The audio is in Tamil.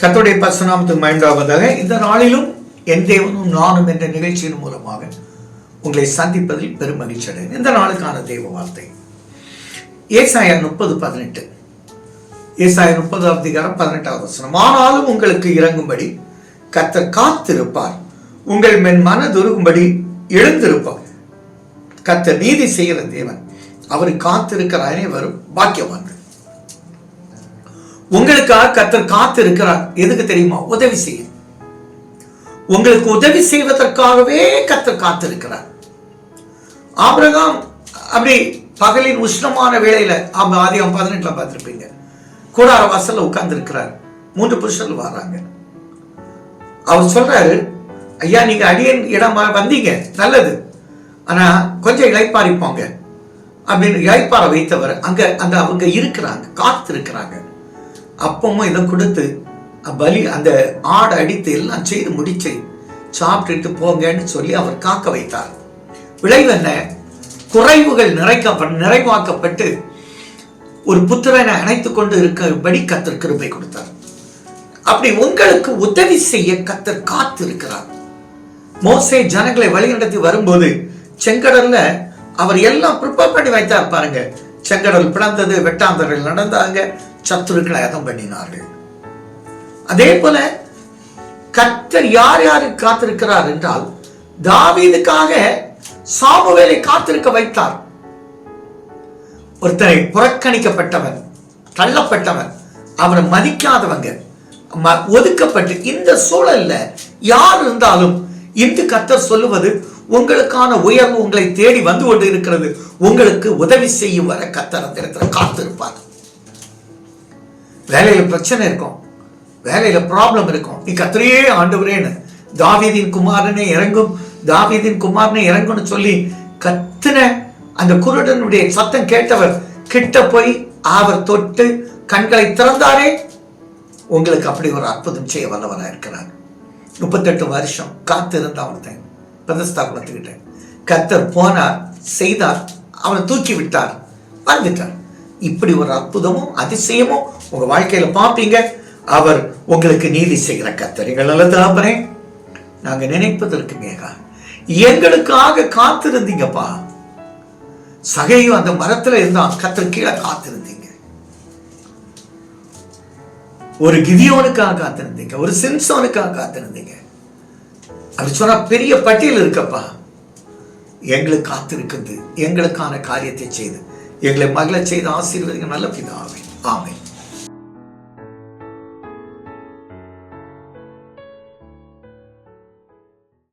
கத்துடைய பசுநாமத்துக்கு மயண்டாவதாக இந்த நாளிலும் என் தேவனும் நானும் என்ற நிகழ்ச்சியின் மூலமாக உங்களை சந்திப்பதில் பெரும் மகிழ்ச்சி அடைகிறேன். இந்த நாளுக்கான தெய்வ வார்த்தை. ஏசாயா முப்பது பதினெட்டு. ஏசாயா முப்பது அதிகாரம் பதினெட்டாவது வசனம். ஆனாலும் உங்களுக்கு இறங்கும்படி கத்த காத்திருப்பார். உங்கள் மென் மனதுருகும்படி எழுந்திருப்பார். கத்த நீதி செய்கிற தேவன். அவர் காத்திருக்கிற அனைவரும் பாக்கியவான்கள். உங்களுக்காக கத்து காத்து இருக்கிறார் எதுக்கு தெரியுமா? உதவி செய்ய உங்களுக்கு உதவி செய்வதற்காகவே கத்தர் காத்து இருக்கிறார் ஆபிரகாம் அப்படி பகலின் உஷ்ணமான வேளையில ஆமா ஆதியம் பதினெட்டுல பார்த்திருப்பீங்க. கூடார வாசல்ல உட்கார்ந்து இருக்கிறார் மூன்று புருஷர்கள் வர்றாங்க. அவர் சொல்றாரு ஐயா நீங்க அடியன் இடம் வந்தீங்க. நல்லது. ஆனா கொஞ்சம் இளைப்பாரிப்போங்க அப்படின்னு இழைப்பார வைத்தவர் அங்க அந்த அவங்க இருக்கிறாங்க காத்து இருக்கிறாங்க அப்பமும் இதை கொடுத்து பலி அந்த ஆடை அடித்து எல்லாம் செய்து முடிச்சு சாப்பிட்டுட்டு போங்கன்னு சொல்லி அவர் காக்க வைத்தார். விளைவு என்ன? குறைவுகள் நிறைக்க நிறைவாக்கப்பட்டு ஒரு புத்திரனை அணைத்து கொண்டு இருக்கும்படி கத்தர் கிருபை கொடுத்தார். அப்படி உங்களுக்கு உதவி செய்ய கத்தர் காத்து இருக்கிறார் மோசே ஜனங்களை வழிநடத்தி வரும்போது செங்கடல்ல அவர் எல்லாம் ப்ரிப்பேர் பண்ணி வைத்தார் பாருங்க. செங்கடல் பிளந்தது வெட்டாந்தர்கள் நடந்தாங்க. சத்துருக்களை அதம் பண்ணினார்கள். அதே போல கத்தர் யார் யாரு காத்திருக்கிறார் என்றால் தாவீதுக்காக சாமுவேலை காத்திருக்க வைத்தார். ஒருத்தரை புறக்கணிக்கப்பட்டவன் தள்ளப்பட்டவன் அவனை மதிக்காதவங்க ம- ஒதுக்கப்பட்டு இந்த சூழல்ல யார் இருந்தாலும் இன்று கத்தர் சொல்லுவது உங்களுக்கான உயர்வு உங்களை தேடி வந்து கொண்டு இருக்கிறது உங்களுக்கு உதவி செய்யும் வர கத்தர் அந்த இடத்துல காத்திருப்பார். வேலையில் பிரச்சனை இருக்கும். வேலையில் ப்ராப்ளம் இருக்கும். நீ கத்திரியே ஆண்டவரேன்னு தாவீதின் குமாரனே இறங்கும். தாவீதின் குமாரனே இறங்கும்னு சொல்லி கத்தின அந்த குருடனுடைய சத்தம் கேட்டவர் கிட்ட போய் அவர் தொட்டு கண்களை திறந்தாரே. உங்களுக்கு அப்படி ஒரு அற்புதம் செய்ய வல்லவராக இருக்கிறார். முப்பத்தெட்டு வருஷம் காத்திருந்த அவன் பிரதஸ்தா குலத்துக்கிட்ட கத்தர் போனார் செய்தார் அவனை தூக்கி விட்டார் வந்துட்டார் இப்படி ஒரு அற்புதமும் அதிசயமும் உங்கள் வாழ்க்கையில பார்ப்பீங்க. அவர் உங்களுக்கு நீதி செய்கிற கத்தரிகள் அல்ல நல்ல தகப்பனே நாங்க நினைப்பதற்கு மேகா எங்களுக்காக காத்திருந்தீங்கப்பா. சகையும் அந்த மரத்துல இருந்தான் கத்தர் கீழே காத்திருந்தீங்க. ஒரு கிதியோனுக்காக காத்திருந்தீங்க ஒரு சிம்சோனுக்காக காத்திருந்தீங்க. அப்படி சொன்னா பெரிய பட்டியல் இருக்கப்பா. எங்களுக்கு காத்திருக்குது எங்களுக்கான காரியத்தை செய்து. எங்களை மகளை செய்து ஆசீர்வதிங்க நல்ல பிதாவே. ஆமை